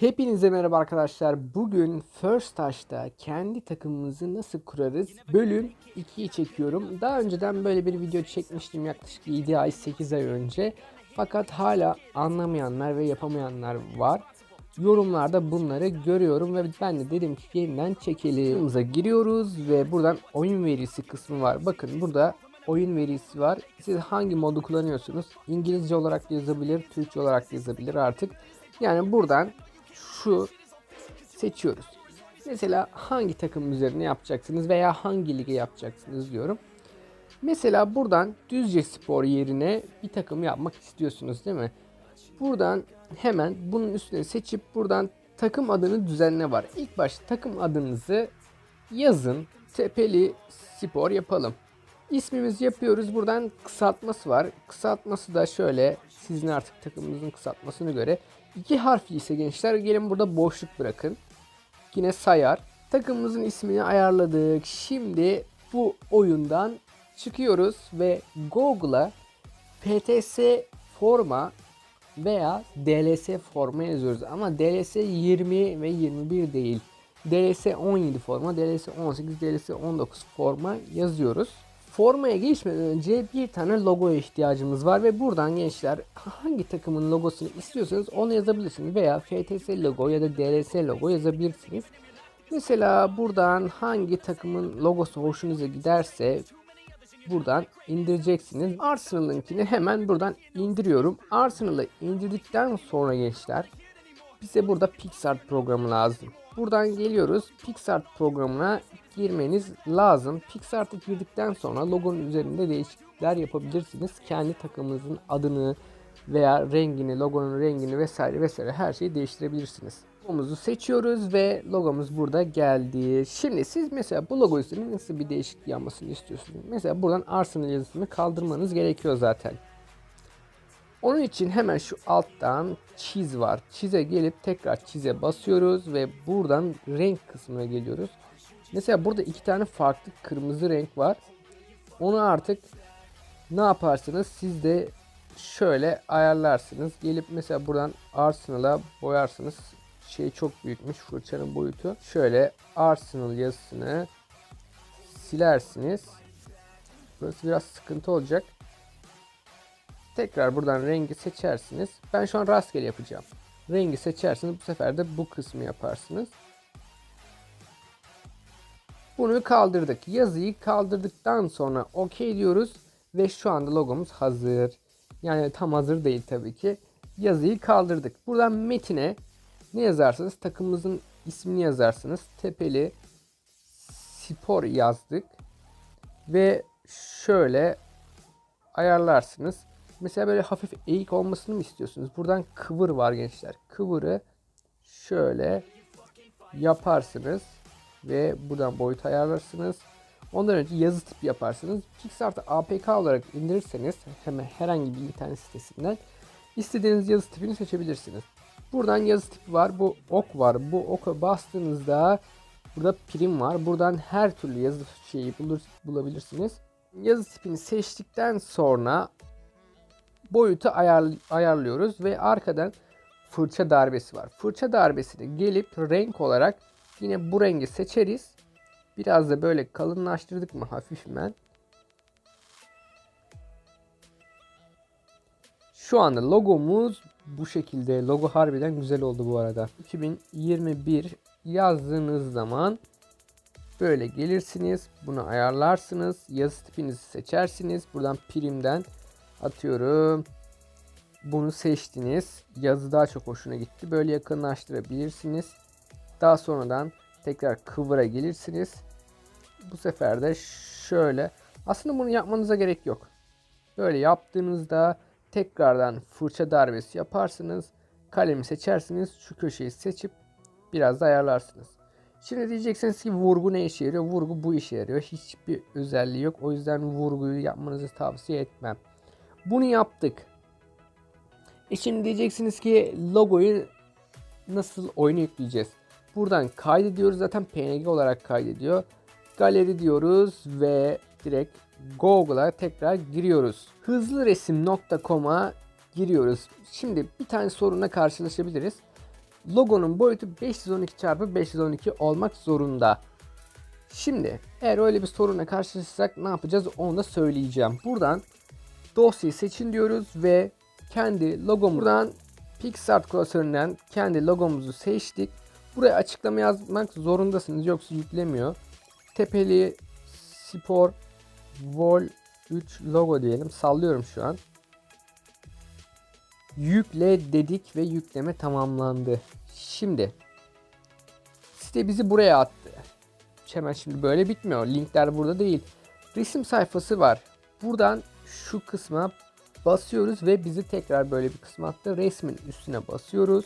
Hepinize merhaba arkadaşlar. Bugün First Touch'ta kendi takımımızı nasıl kurarız bölüm 2'yi çekiyorum. Daha önceden böyle bir video çekmiştim yaklaşık 7 ay 8 ay önce. Fakat hala anlamayanlar ve yapamayanlar var. Yorumlarda bunları görüyorum ve ben de dedim ki yeniden çekelim. Oyunumuza giriyoruz ve buradan oyun verisi kısmı var. Bakın burada oyun verisi var. Siz hangi modu kullanıyorsunuz? İngilizce olarak yazabilir, Türkçe olarak yazabilir artık. Yani buradan şu seçiyoruz. Mesela hangi takım üzerine yapacaksınız veya hangi lige yapacaksınız diyorum. Mesela buradan Düzce Spor yerine bir takım yapmak istiyorsunuz değil mi? Buradan hemen bunun üstüne seçip buradan takım adını düzenle var. İlk başta takım adınızı yazın. Tepeli Spor yapalım. İsmimizi yapıyoruz. Buradan kısaltması var. Kısaltması da şöyle. Sizin artık takımınızın kısaltmasına göre. İki harfli ise gençler gelin burada boşluk bırakın. Yine sayar. Takımımızın ismini ayarladık. Şimdi bu oyundan çıkıyoruz ve Google'a PTS forma veya DLS forma yazıyoruz. Ama DLS 20 ve 21 değil. DLS 17 forma, DLS 18, DLS 19 forma yazıyoruz. Formaya geçmeden önce bir tane logo ihtiyacımız var ve buradan gençler hangi takımın logosunu istiyorsanız onu yazabilirsiniz veya FTS logo ya da DLS logo yazabilirsiniz. Mesela buradan hangi takımın logosu hoşunuza giderse buradan indireceksiniz. Arsenal'ınkini hemen buradan indiriyorum. Arsenal'ı indirdikten sonra gençler bize burada PixArt programı lazım. Buradan geliyoruz. PixArt programına girmeniz lazım. PixArt'a girdikten sonra logonun üzerinde değişiklikler yapabilirsiniz. Kendi takımınızın adını veya rengini, logonun rengini vesaire vesaire her şeyi değiştirebilirsiniz. Logomuzu seçiyoruz ve logomuz burada geldi. Şimdi siz mesela bu logo üzerine nasıl bir değişiklik yapmasını istiyorsunuz? Mesela buradan Arsenal yazısını kaldırmanız gerekiyor zaten. Onun için hemen şu alttan çiz var. Çize gelip tekrar çize basıyoruz ve buradan renk kısmına geliyoruz. Mesela burada iki tane farklı kırmızı renk var. Onu artık ne yaparsınız? Siz de şöyle ayarlarsınız. Gelip mesela buradan Arsenal'a boyarsınız. Şey çok büyükmüş fırçanın boyutu. Şöyle Arsenal yazısını silersiniz. Burası biraz sıkıntı olacak. Tekrar buradan rengi seçersiniz. Ben şu an rastgele yapacağım. Rengi seçersiniz. Bu sefer de bu kısmı yaparsınız. Bunu kaldırdık. Yazıyı kaldırdıktan sonra OK diyoruz. Ve şu anda logomuz hazır. Yani tam hazır değil tabii ki. Yazıyı kaldırdık. Buradan metine ne yazarsınız? Takımımızın ismini yazarsınız. Tepeli spor yazdık. Ve şöyle ayarlarsınız. Mesela böyle hafif eğik olmasını mı istiyorsunuz? Buradan kıvır var gençler. Kıvırı şöyle yaparsınız ve buradan boyut ayarlarsınız. Ondan önce yazı tipi yaparsınız. PixArt'ı APK olarak indirirseniz hemen herhangi bir internet sitesinden istediğiniz yazı tipini seçebilirsiniz. Buradan yazı tipi var. Bu ok var. Bu oka bastığınızda burada prim var. Buradan her türlü yazı şeyi bulur, bulabilirsiniz. Yazı tipini seçtikten sonra boyutu ayar, ayarlıyoruz ve arkadan fırça darbesi var. Fırça darbesini gelip renk olarak yine bu rengi seçeriz. Biraz da böyle kalınlaştırdık mı hafifmen. Şu anda logomuz bu şekilde. Logo harbiden güzel oldu bu arada. 2021 yazdığınız zaman böyle gelirsiniz. Bunu ayarlarsınız. Yazı tipinizi seçersiniz. Buradan primden atıyorum. Bunu seçtiniz. Yazı daha çok hoşuna gitti. Böyle yakınlaştırabilirsiniz. Daha sonradan tekrar kıvıra gelirsiniz. Bu sefer de şöyle. Aslında bunu yapmanıza gerek yok. Böyle yaptığınızda tekrardan fırça darbesi yaparsınız. Kalemi seçersiniz. Şu köşeyi seçip biraz da ayarlarsınız. Şimdi diyeceksiniz ki vurgu ne işe yarıyor? Vurgu bu işe yarıyor. Hiçbir özelliği yok. O yüzden vurguyu yapmanızı tavsiye etmem. Bunu yaptık. E şimdi diyeceksiniz ki logoyu nasıl oyuna yükleyeceğiz? Buradan kaydediyoruz. Zaten PNG olarak kaydediyor. Galeri diyoruz ve direkt Google'a tekrar giriyoruz. Hızlıresim.com'a giriyoruz. Şimdi bir tane sorunla karşılaşabiliriz. logonun boyutu 512 x 512 olmak zorunda. Şimdi eğer öyle bir sorunla karşılaşırsak ne yapacağız onu da söyleyeceğim. Buradan dosyayı seçin diyoruz ve kendi logomu buradan PixArt klasöründen kendi logomuzu seçtik. Buraya açıklama yazmak zorundasınız yoksa yüklemiyor. Tepeli Spor Vol 3 logo diyelim. Sallıyorum şu an. Yükle dedik ve yükleme tamamlandı. Şimdi site bizi buraya attı. Hemen şimdi böyle bitmiyor. Linkler burada değil. Resim sayfası var. Buradan şu kısma basıyoruz ve bizi tekrar böyle bir kısma attı. Resmin üstüne basıyoruz.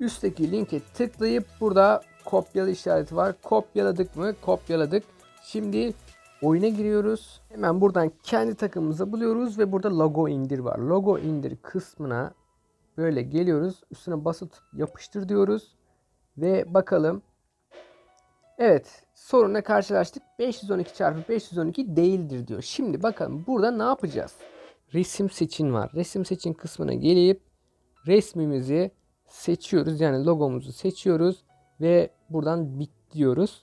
Üstteki linke tıklayıp burada kopyala işareti var. Kopyaladık mı? Kopyaladık. Şimdi oyuna giriyoruz. Hemen buradan kendi takımımızı buluyoruz ve burada logo indir var. Logo indir kısmına böyle geliyoruz. Üstüne basıp yapıştır diyoruz. Ve bakalım. Evet sorunla karşılaştık. 512 çarpı 512 değildir diyor. Şimdi bakalım burada ne yapacağız? Resim seçin var. Resim seçin kısmına gelip resmimizi seçiyoruz. Yani logomuzu seçiyoruz ve buradan bit diyoruz.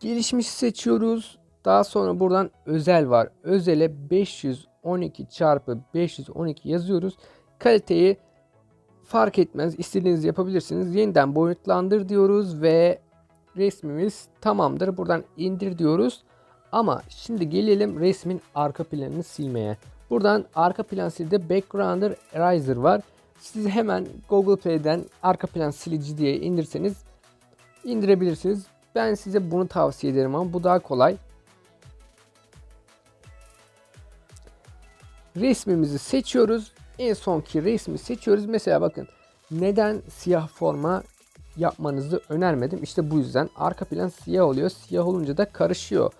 Gelişmiş seçiyoruz. Daha sonra buradan özel var. Özele 512 çarpı 512 yazıyoruz. Kaliteyi fark etmez. İstediğinizi yapabilirsiniz. Yeniden boyutlandır diyoruz ve resmimiz tamamdır. Buradan indir diyoruz. Ama şimdi gelelim resmin arka planını silmeye. Buradan arka plan silde Backgrounder Eraser var. Siz hemen Google Play'den arka plan silici diye indirseniz indirebilirsiniz. Ben size bunu tavsiye ederim ama bu daha kolay. Resmimizi seçiyoruz. En sonki resmi seçiyoruz. Mesela bakın neden siyah forma yapmanızı önermedim. İşte bu yüzden arka plan siyah oluyor. Siyah olunca da karışıyor.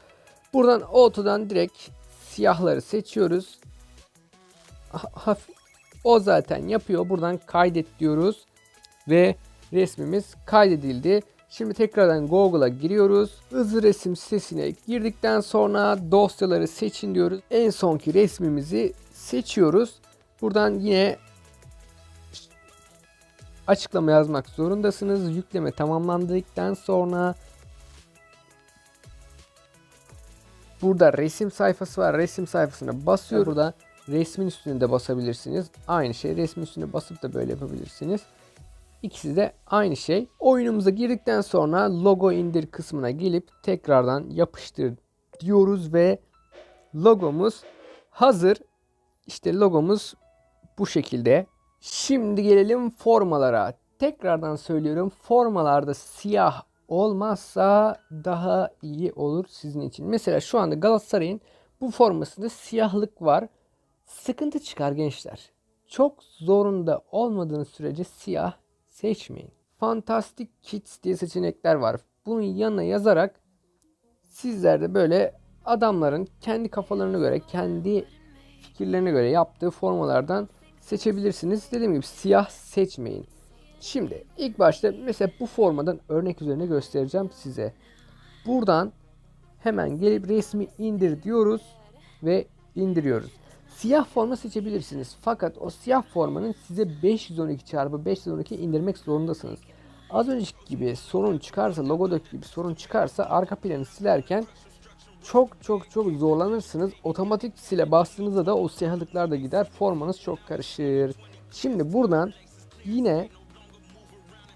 Buradan auto'dan direkt siyahları seçiyoruz. Hafif o zaten yapıyor. Buradan kaydet diyoruz. Ve resmimiz kaydedildi. Şimdi tekrardan Google'a giriyoruz. Hızlı resim sitesine girdikten sonra dosyaları seçin diyoruz. En sonki resmimizi seçiyoruz. Buradan yine açıklama yazmak zorundasınız. Yükleme tamamlandıktan sonra burada resim sayfası var. Resim sayfasına basıyor. Burada resmin üstüne de basabilirsiniz. Aynı şey resmin üstüne basıp da böyle yapabilirsiniz. İkisi de aynı şey. Oyunumuza girdikten sonra logo indir kısmına gelip tekrardan yapıştır diyoruz ve logomuz hazır. İşte logomuz bu şekilde. Şimdi gelelim formalara. Tekrardan söylüyorum formalarda siyah olmazsa daha iyi olur sizin için. Mesela şu anda Galatasaray'ın bu formasında siyahlık var. Sıkıntı çıkar gençler. Çok zorunda olmadığınız sürece siyah seçmeyin. Fantastic Kids diye seçenekler var. Bunun yanına yazarak sizler de böyle adamların kendi kafalarına göre, kendi fikirlerine göre yaptığı formalardan seçebilirsiniz. Dediğim gibi siyah seçmeyin. Şimdi ilk başta mesela bu formadan örnek üzerine göstereceğim size. Buradan hemen gelip resmi indir diyoruz ve indiriyoruz. Siyah forma seçebilirsiniz. Fakat o siyah formanın size 512 çarpı 512 indirmek zorundasınız. Az önceki gibi sorun çıkarsa, logodaki gibi sorun çıkarsa arka planı silerken çok çok çok zorlanırsınız. Otomatik sile bastığınızda da o siyahlıklar da gider. Formanız çok karışır. Şimdi buradan yine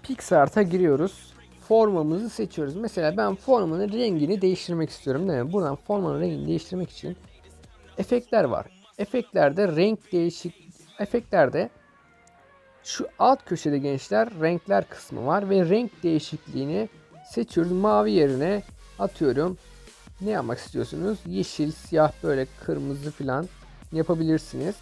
PixArt'a giriyoruz. Formamızı seçiyoruz. Mesela ben formanın rengini değiştirmek istiyorum değil mi? Buradan formanın rengini değiştirmek için efektler var. Efektlerde renk değişik efektlerde şu alt köşede gençler renkler kısmı var ve renk değişikliğini seçiyoruz. Mavi yerine atıyorum. Ne yapmak istiyorsunuz? Yeşil, siyah böyle kırmızı falan yapabilirsiniz.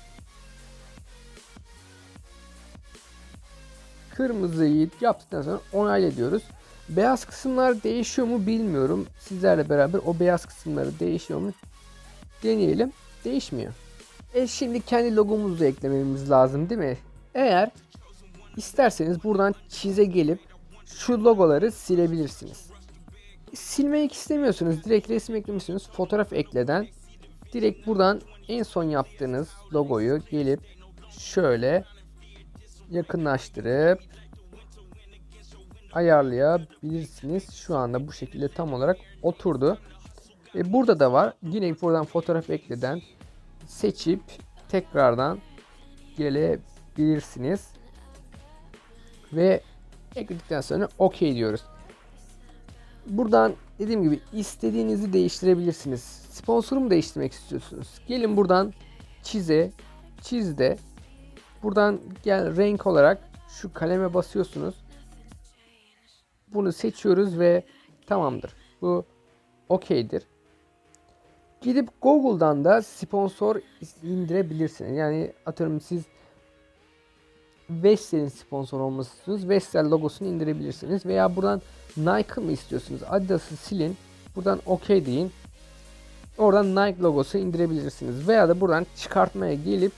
Kırmızıyı yaptıktan sonra onayla diyoruz. Beyaz kısımlar değişiyor mu bilmiyorum. Sizlerle beraber o beyaz kısımları değişiyor mu deneyelim. Değişmiyor. E şimdi kendi logomuzu da eklememiz lazım değil mi? Eğer isterseniz buradan çize gelip şu logoları silebilirsiniz. Silmek istemiyorsunuz. Direkt resim eklemişsiniz. Fotoğraf ekleden direkt buradan en son yaptığınız logoyu gelip şöyle yakınlaştırıp ayarlayabilirsiniz. Şu anda bu şekilde tam olarak oturdu. E burada da var. Yine buradan fotoğraf ekleden seçip tekrardan gelebilirsiniz. Ve ekledikten sonra OK diyoruz. Buradan dediğim gibi istediğinizi değiştirebilirsiniz. Sponsorumu değiştirmek istiyorsunuz. Gelin buradan çize, çizde. Buradan gel renk olarak şu kaleme basıyorsunuz. Bunu seçiyoruz ve tamamdır. Bu okeydir. Gidip Google'dan da sponsor indirebilirsiniz. Yani atıyorum siz Vestel'in sponsor olması istiyorsunuz. Vestel logosunu indirebilirsiniz. Veya buradan Nike mı istiyorsunuz? Adidas'ı silin. Buradan OK deyin. Oradan Nike logosu indirebilirsiniz. Veya da buradan çıkartmaya gelip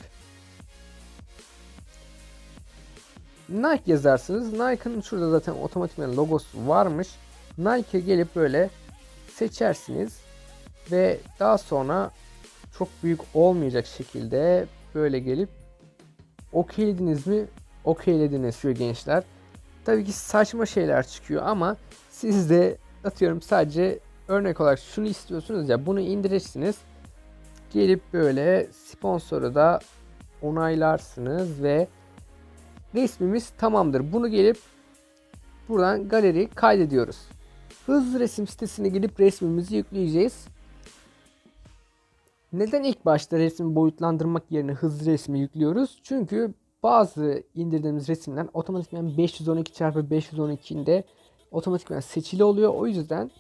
Nike yazarsınız. Nike'ın şurada zaten otomatikman logosu varmış. Nike'e gelip böyle seçersiniz. Ve daha sonra çok büyük olmayacak şekilde böyle gelip okeylediniz mi? Okeylediniz şu gençler. Tabii ki saçma şeyler çıkıyor ama siz de atıyorum sadece örnek olarak şunu istiyorsunuz ya bunu indirirsiniz. Gelip böyle sponsoru da onaylarsınız ve resmimiz tamamdır. Bunu gelip buradan galeri kaydediyoruz. Hızlı resim sitesine gelip resmimizi yükleyeceğiz. Neden ilk başta resmi boyutlandırmak yerine hızlı resmi yüklüyoruz? Çünkü bazı indirdiğimiz resimler otomatikman 512x512'inde otomatikman seçili oluyor. O yüzden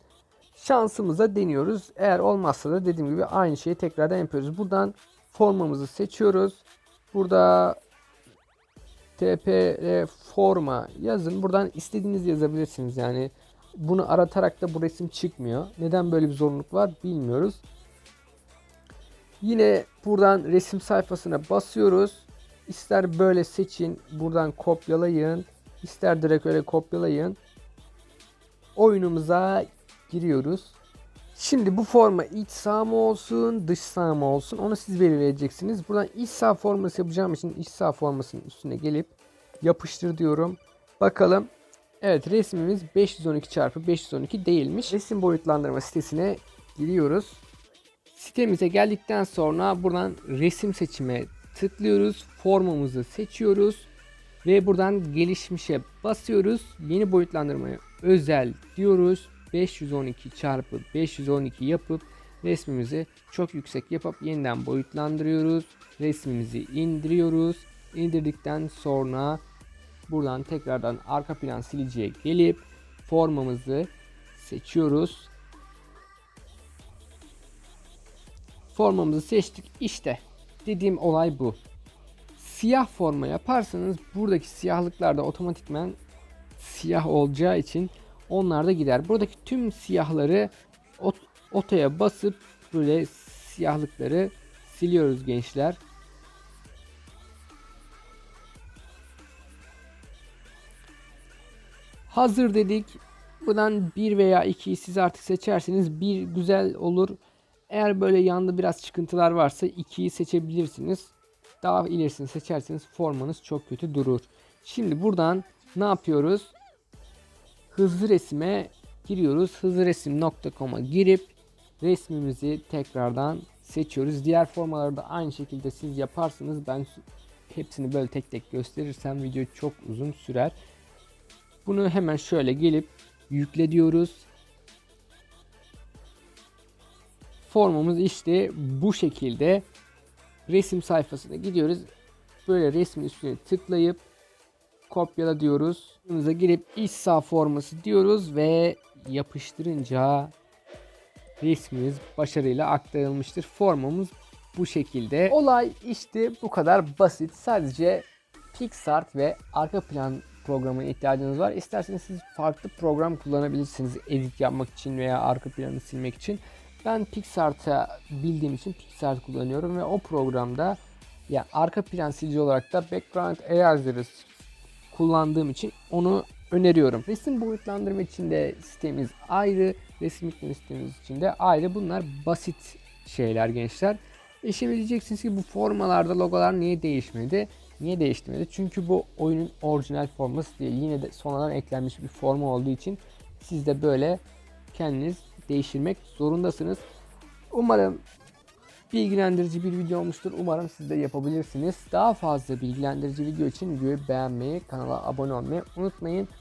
şansımıza deniyoruz. Eğer olmazsa da dediğim gibi aynı şeyi tekrardan yapıyoruz. Buradan formamızı seçiyoruz. Burada tpr forma yazın. Buradan istediğiniz yazabilirsiniz. Yani bunu aratarak da bu resim çıkmıyor. Neden böyle bir zorunluluk var bilmiyoruz. Yine buradan resim sayfasına basıyoruz. İster böyle seçin, buradan kopyalayın, ister direkt öyle kopyalayın. Oyunumuza giriyoruz. Şimdi bu forma iç sağ mı olsun, dış sağ mı olsun onu siz belirleyeceksiniz. Buradan iç sağ forması yapacağım için iç sağ formasının üstüne gelip yapıştır diyorum. Bakalım. Evet resmimiz 512 çarpı 512 değilmiş. Resim boyutlandırma sitesine giriyoruz. Sitemize geldikten sonra buradan resim seçime tıklıyoruz. Formumuzu seçiyoruz. Ve buradan gelişmişe basıyoruz. Yeni boyutlandırmaya özel diyoruz. 512 çarpı 512 yapıp resmimizi çok yüksek yapıp yeniden boyutlandırıyoruz. Resmimizi indiriyoruz. İndirdikten sonra buradan tekrardan arka plan siliciye gelip formamızı seçiyoruz. Formamızı seçtik. İşte dediğim olay bu. Siyah forma yaparsanız buradaki siyahlıklar da otomatikmen siyah olacağı için onlar da gider. Buradaki tüm siyahları ot otoya basıp böyle siyahlıkları siliyoruz gençler. Hazır dedik. Buradan bir veya 2'yi siz artık seçerseniz bir güzel olur. Eğer böyle yanında biraz çıkıntılar varsa 2'yi seçebilirsiniz. Daha ilerisini seçerseniz formanız çok kötü durur. Şimdi buradan ne yapıyoruz? Hızlı resime giriyoruz. Hızlıresim.com'a girip resmimizi tekrardan seçiyoruz. Diğer formaları da aynı şekilde siz yaparsınız. Ben hepsini böyle tek tek gösterirsem video çok uzun sürer. Bunu hemen şöyle gelip yükle diyoruz. Formumuz işte bu şekilde resim sayfasına gidiyoruz. Böyle resmin üstüne tıklayıp kopyala diyoruz. Bunumuza girip iç sağ forması diyoruz ve yapıştırınca resmimiz başarıyla aktarılmıştır. Formamız bu şekilde. Olay işte bu kadar basit. Sadece PixArt ve arka plan programına ihtiyacınız var. İsterseniz siz farklı program kullanabilirsiniz edit yapmak için veya arka planı silmek için. Ben PixArt'ı bildiğim için PixArt kullanıyorum ve o programda yani arka plan silici olarak da Background Eraser'ı kullandığım için onu öneriyorum. Resim boyutlandırma için de sitemiz ayrı, resim yükleme sitemiz için de ayrı. Bunlar basit şeyler gençler. E şimdi diyeceksiniz ki bu formalarda logolar niye değişmedi? Niye değiştirmedi? Çünkü bu oyunun orijinal forması değil. Yine de sonradan eklenmiş bir forma olduğu için siz de böyle kendiniz değiştirmek zorundasınız. Umarım bilgilendirici bir video olmuştur. Umarım siz de yapabilirsiniz. Daha fazla bilgilendirici video için videoyu beğenmeyi, kanala abone olmayı unutmayın.